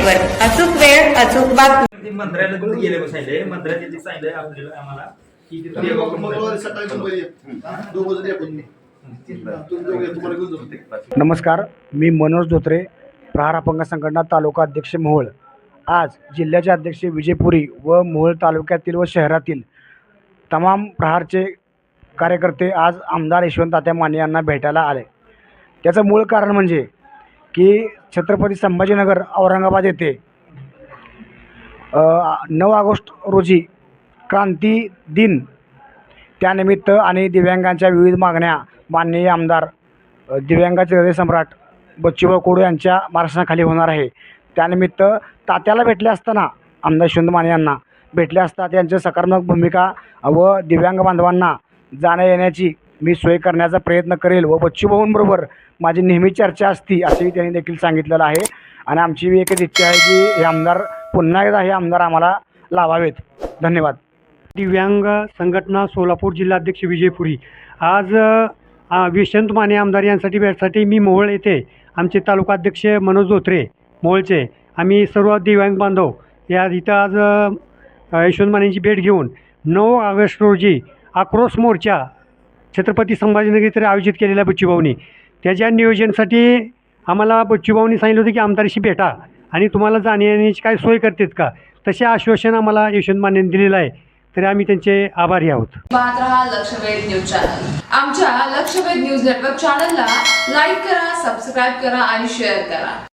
Network अचूक वेळ अचूक बातमी. मंत्र्याला गेले बसायले सांगितलं आपल्याला आम्हाला की. सकाळी नमस्कार मी मनोज धोत्रे प्रहार अपंग संघटना तालुका अध्यक्ष मोहोळ. आज जिल्ह्याचे अध्यक्ष विजयपुरी व मोहोळ तालुक्यातील व शहरातील तमाम प्रहारचे कार्यकर्ते आज आमदार यशवंत तात्या माने यांना भेटायला आले. त्याचं मूळ कारण म्हणजे की छत्रपती संभाजीनगर औरंगाबाद येथे नऊ ऑगस्ट रोजी क्रांती दिन त्यानिमित्त आणि दिव्यांगांच्या विविध मागण्या माननीय आमदार दिव्यांगाचे हृदय सम्राट बच्चूभाऊ कोडू यांच्या मार्गदर्शनाखाली होणार आहे. त्यानिमित्त तात्याला भेटले असताना आमदार यशवंत माने यांना भेटले असता त्यांच्या सकारात्मक भूमिका व दिव्यांग बांधवांना जाण्या येण्याची मी सोय करण्याचा प्रयत्न करेल व बच्चूभाऊंबरोबर माझी नेहमी चर्चा असती असेही त्यांनी देखील सांगितलेलं आहे. आणि आमची एकच इच्छा आहे की हे आमदार पुन्हा एकदा हे आमदार आम्हाला लावावेत. धन्यवाद. दिव्यांग संघटना सोलापूर जिल्हाध्यक्ष विजयपुरी आज अ, माने आमदार यांसाठी भेटसाठी मी मोहोळ येथे आमचे तालुकाध्यक्ष मनोज धोत्रे मोहोळचे आम्ही सर्व दिव्यांग बांधव या इथं आज यशवंत मानेंची भेट घेऊन नऊ ऑगस्ट रोजी आक्रोश मोर्चा छत्रपती संभाजीनगरी इथे आयोजित केलेल्या बच्चूभाऊनी. त्याच्या नियोजनासाठी आम्हाला बच्चूभाऊनी सांगितलं होतं की आमदारशी भेटा आणि तुम्हाला जाण्या येण्याची काय सोय करतात का? तसे आश्वासन आम्हाला यशवंत मानेंनी दिलेलं आहे. तरी आम्ही त्यांचे आभारी आहोत. पाहत रहा लक्षवेध न्यूज चॅनल. आमच्या लक्षवेध न्यूज नेटवर्क चॅनलला लाईक करा सबस्क्राईब करा आणि शेअर करा.